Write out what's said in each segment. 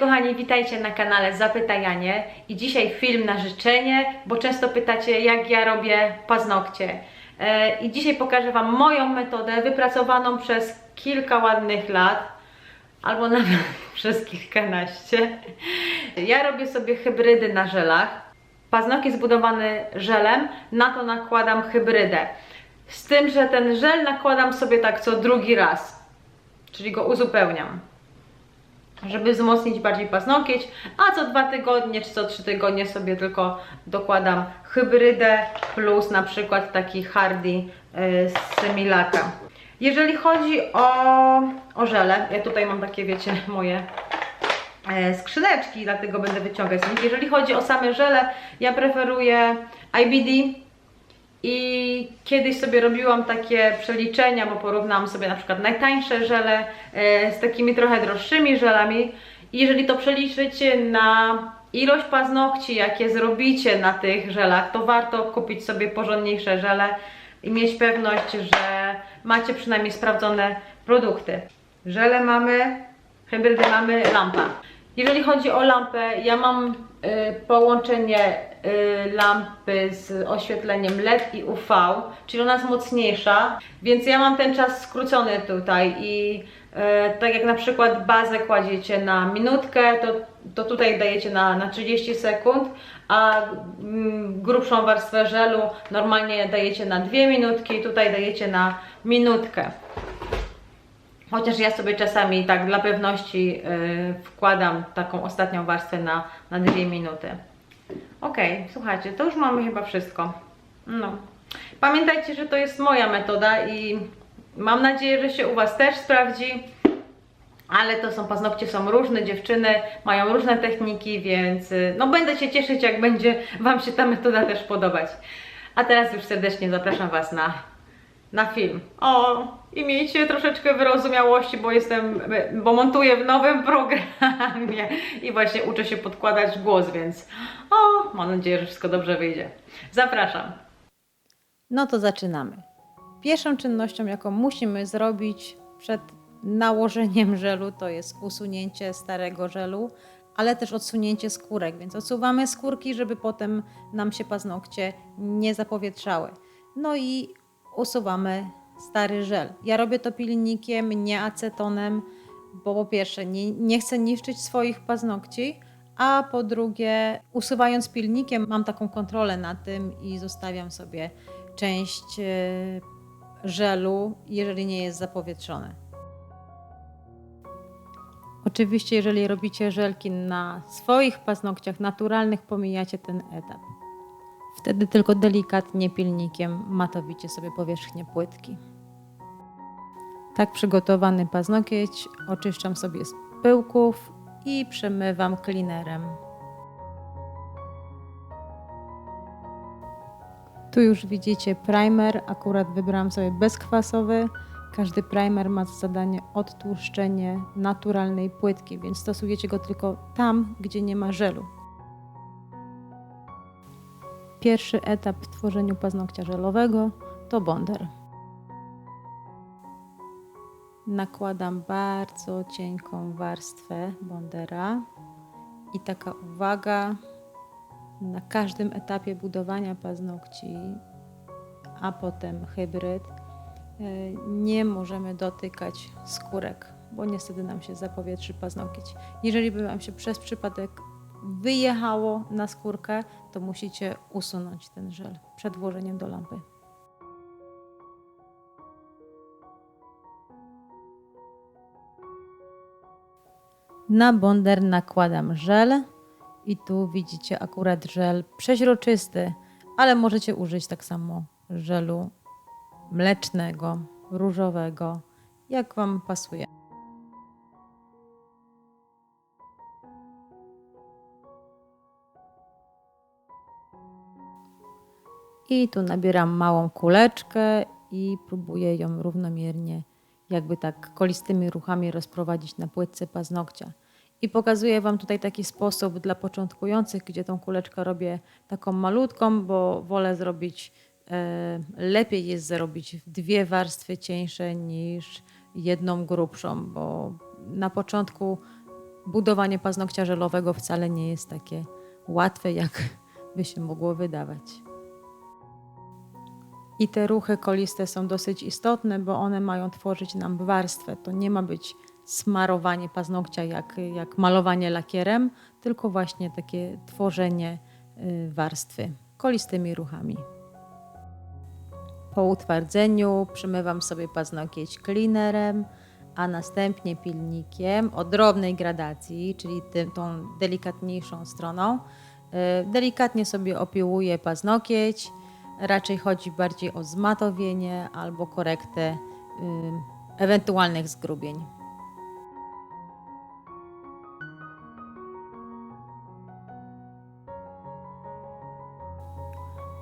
Kochani, witajcie na kanale Zapytajanie i dzisiaj film na życzenie, bo często pytacie jak ja robię paznokcie. E, I dzisiaj pokażę Wam moją metodę wypracowaną przez kilka ładnych lat, albo nawet przez kilkanaście. Ja robię sobie hybrydy na żelach. Paznokcie zbudowany żelem, na to nakładam hybrydę. Z tym, że ten żel nakładam sobie tak co drugi raz, czyli go uzupełniam żeby wzmocnić bardziej paznokieć, a co dwa tygodnie czy co trzy tygodnie sobie tylko dokładam hybrydę plus na przykład taki hardy y, z Milaka. Jeżeli chodzi o, o żele, ja tutaj mam takie wiecie moje e, skrzyneczki, dlatego będę wyciągać z nich. Jeżeli chodzi o same żele, ja preferuję IBD, i kiedyś sobie robiłam takie przeliczenia, bo porównałam sobie na przykład najtańsze żele e, z takimi trochę droższymi żelami. I jeżeli to przeliczycie na ilość paznokci, jakie zrobicie na tych żelach, to warto kupić sobie porządniejsze żele i mieć pewność, że macie przynajmniej sprawdzone produkty. Żele mamy, hybrydy mamy, lampa. Jeżeli chodzi o lampę, ja mam połączenie y, lampy z oświetleniem LED i UV, czyli ona jest mocniejsza, więc ja mam ten czas skrócony tutaj i y, tak jak na przykład bazę kładziecie na minutkę, to, to tutaj dajecie na, na 30 sekund, a mm, grubszą warstwę żelu normalnie dajecie na 2 minutki, tutaj dajecie na minutkę. Chociaż ja sobie czasami tak dla pewności yy, wkładam taką ostatnią warstwę na, na dwie minuty. Ok, słuchajcie, to już mamy chyba wszystko. No. Pamiętajcie, że to jest moja metoda i mam nadzieję, że się u Was też sprawdzi. Ale to są paznokcie, są różne, dziewczyny mają różne techniki, więc y, no będę się cieszyć, jak będzie Wam się ta metoda też podobać. A teraz już serdecznie zapraszam Was na na film. O, i miejcie troszeczkę wyrozumiałości, bo jestem, bo montuję w nowym programie i właśnie uczę się podkładać głos, więc o, mam nadzieję, że wszystko dobrze wyjdzie. Zapraszam. No to zaczynamy. Pierwszą czynnością, jaką musimy zrobić przed nałożeniem żelu, to jest usunięcie starego żelu, ale też odsunięcie skórek, więc odsuwamy skórki, żeby potem nam się paznokcie nie zapowietrzały. No i usuwamy stary żel. Ja robię to pilnikiem, nie acetonem, bo po pierwsze nie, nie chcę niszczyć swoich paznokci, a po drugie usuwając pilnikiem mam taką kontrolę na tym i zostawiam sobie część e, żelu, jeżeli nie jest zapowietrzone. Oczywiście, jeżeli robicie żelki na swoich paznokciach naturalnych, pomijacie ten etap. Wtedy tylko delikatnie pilnikiem matowicie sobie powierzchnię płytki. Tak przygotowany paznokieć oczyszczam sobie z pyłków i przemywam cleanerem. Tu już widzicie primer, akurat wybrałam sobie bezkwasowy. Każdy primer ma za zadanie odtłuszczenie naturalnej płytki, więc stosujecie go tylko tam, gdzie nie ma żelu. Pierwszy etap w tworzeniu paznokcia żelowego to bonder. Nakładam bardzo cienką warstwę bondera i taka uwaga na każdym etapie budowania paznokci, a potem hybryd, e, nie możemy dotykać skórek, bo niestety nam się zapowietrzy paznokieć. Jeżeli by Wam się przez przypadek wyjechało na skórkę, to musicie usunąć ten żel przed włożeniem do lampy. Na bonder nakładam żel i tu widzicie akurat żel przeźroczysty, ale możecie użyć tak samo żelu mlecznego, różowego, jak Wam pasuje. I tu nabieram małą kuleczkę i próbuję ją równomiernie, jakby tak kolistymi ruchami rozprowadzić na płytce paznokcia. I pokazuję Wam tutaj taki sposób dla początkujących, gdzie tą kuleczkę robię taką malutką, bo wolę zrobić, e, lepiej jest zrobić dwie warstwy cieńsze niż jedną grubszą, bo na początku budowanie paznokcia żelowego wcale nie jest takie łatwe, jak by się mogło wydawać. I te ruchy koliste są dosyć istotne, bo one mają tworzyć nam warstwę. To nie ma być smarowanie paznokcia jak, jak malowanie lakierem, tylko właśnie takie tworzenie y, warstwy kolistymi ruchami. Po utwardzeniu przymywam sobie paznokieć cleanerem, a następnie pilnikiem o drobnej gradacji, czyli tą delikatniejszą stroną. Y, Delikatnie sobie opiłuję paznokieć. Raczej chodzi bardziej o zmatowienie albo korektę y, ewentualnych zgrubień.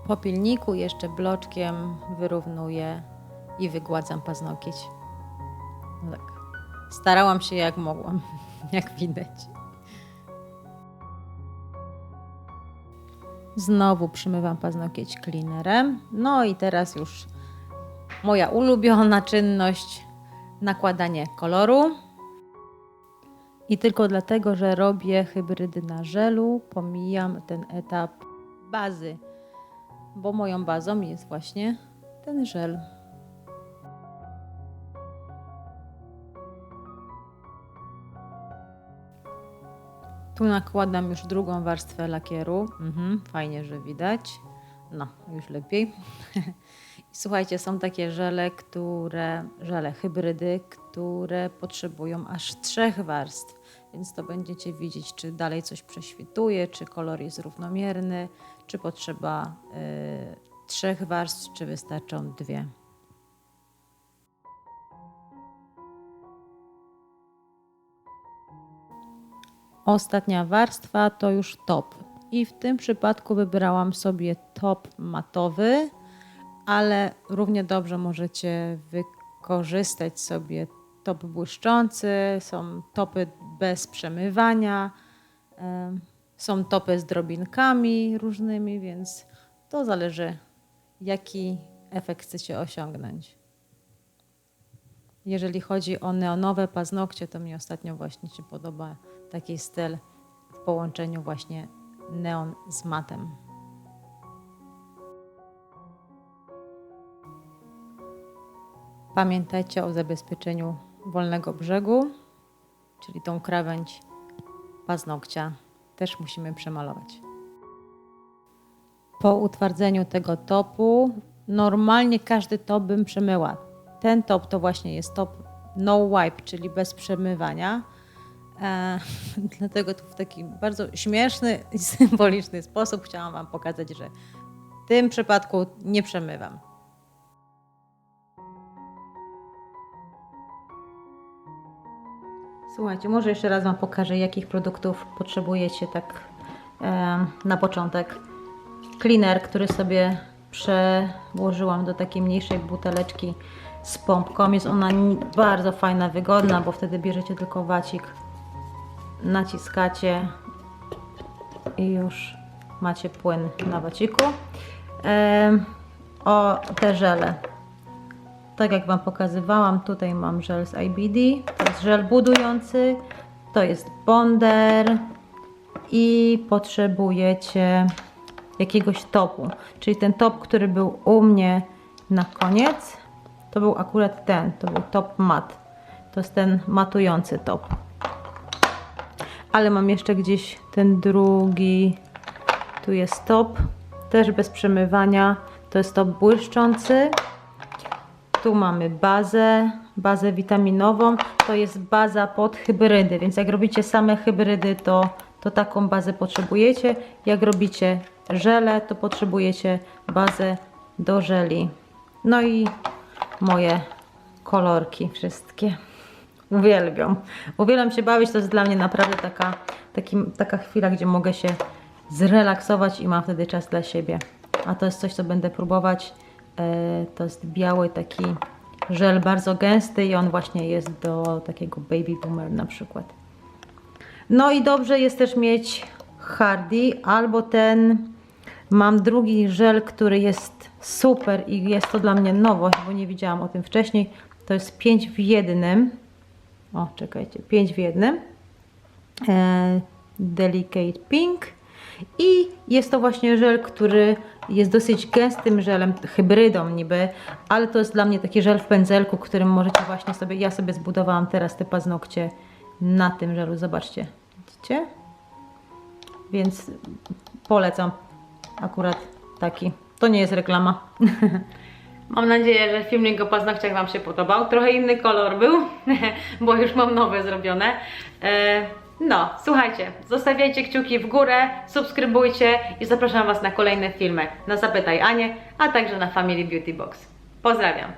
Po pilniku jeszcze bloczkiem wyrównuję i wygładzam paznokieć. No tak. Starałam się jak mogłam, jak widać. Znowu przymywam paznokieć cleanerem. No i teraz już moja ulubiona czynność nakładanie koloru. I tylko dlatego, że robię hybrydy na żelu, pomijam ten etap bazy, bo moją bazą jest właśnie ten żel. Tu nakładam już drugą warstwę lakieru. Mhm, fajnie, że widać. No, już lepiej. Słuchajcie, są takie żele, które, żele hybrydy, które potrzebują aż trzech warstw, więc to będziecie widzieć, czy dalej coś prześwituje, czy kolor jest równomierny, czy potrzeba y, trzech warstw, czy wystarczą dwie. Ostatnia warstwa to już top. I w tym przypadku wybrałam sobie top matowy, ale równie dobrze możecie wykorzystać sobie top błyszczący. Są topy bez przemywania, em, są topy z drobinkami różnymi, więc to zależy, jaki efekt chcecie osiągnąć. Jeżeli chodzi o neonowe paznokcie, to mi ostatnio właśnie się podoba taki styl w połączeniu właśnie neon z matem. Pamiętajcie o zabezpieczeniu wolnego brzegu, czyli tą krawędź paznokcia też musimy przemalować. Po utwardzeniu tego topu, normalnie każdy top bym przemyła. Ten top to właśnie jest top no wipe, czyli bez przemywania. E, dlatego tu w taki bardzo śmieszny i symboliczny sposób chciałam Wam pokazać, że w tym przypadku nie przemywam. Słuchajcie, może jeszcze raz Wam pokażę, jakich produktów potrzebujecie tak e, na początek. Cleaner, który sobie przełożyłam do takiej mniejszej buteleczki z pompką. Jest ona bardzo fajna, wygodna, bo wtedy bierzecie tylko wacik, naciskacie i już macie płyn na waciku. O te żele. Tak jak Wam pokazywałam, tutaj mam żel z IBD. To jest żel budujący. To jest bonder. I potrzebujecie jakiegoś topu. Czyli ten top, który był u mnie na koniec, to był akurat ten. To był top mat. To jest ten matujący top. Ale mam jeszcze gdzieś ten drugi. Tu jest top. Też bez przemywania. To jest top błyszczący. Tu mamy bazę, bazę witaminową. To jest baza pod hybrydy, więc jak robicie same hybrydy, to, to taką bazę potrzebujecie. Jak robicie żele, to potrzebujecie bazę do żeli. No i moje kolorki wszystkie. Uwielbiam. Uwielbiam się bawić, to jest dla mnie naprawdę taka, taki, taka chwila, gdzie mogę się zrelaksować i mam wtedy czas dla siebie. A to jest coś, co będę próbować. E, To jest biały taki żel bardzo gęsty i on właśnie jest do takiego baby boomer na przykład. No i dobrze jest też mieć Hardy albo ten, mam drugi żel, który jest super i jest to dla mnie nowość, bo nie widziałam o tym wcześniej. To jest 5 w jednym. O, czekajcie, 5 w jednym. e, Delicate Pink. I jest to właśnie żel, który jest dosyć gęstym żelem, hybrydą niby, ale to jest dla mnie taki żel w pędzelku, którym możecie właśnie sobie, ja sobie zbudowałam teraz te paznokcie na tym żelu, zobaczcie, widzicie? Więc polecam akurat taki. To nie jest reklama. Mam nadzieję, że filmik o paznokciach Wam się podobał. Trochę inny kolor był, bo już mam nowe zrobione. E, No, słuchajcie, zostawiajcie kciuki w górę, subskrybujcie i zapraszam Was na kolejne filmy. Na Zapytaj Anię, a także na Family Beauty Box. Pozdrawiam!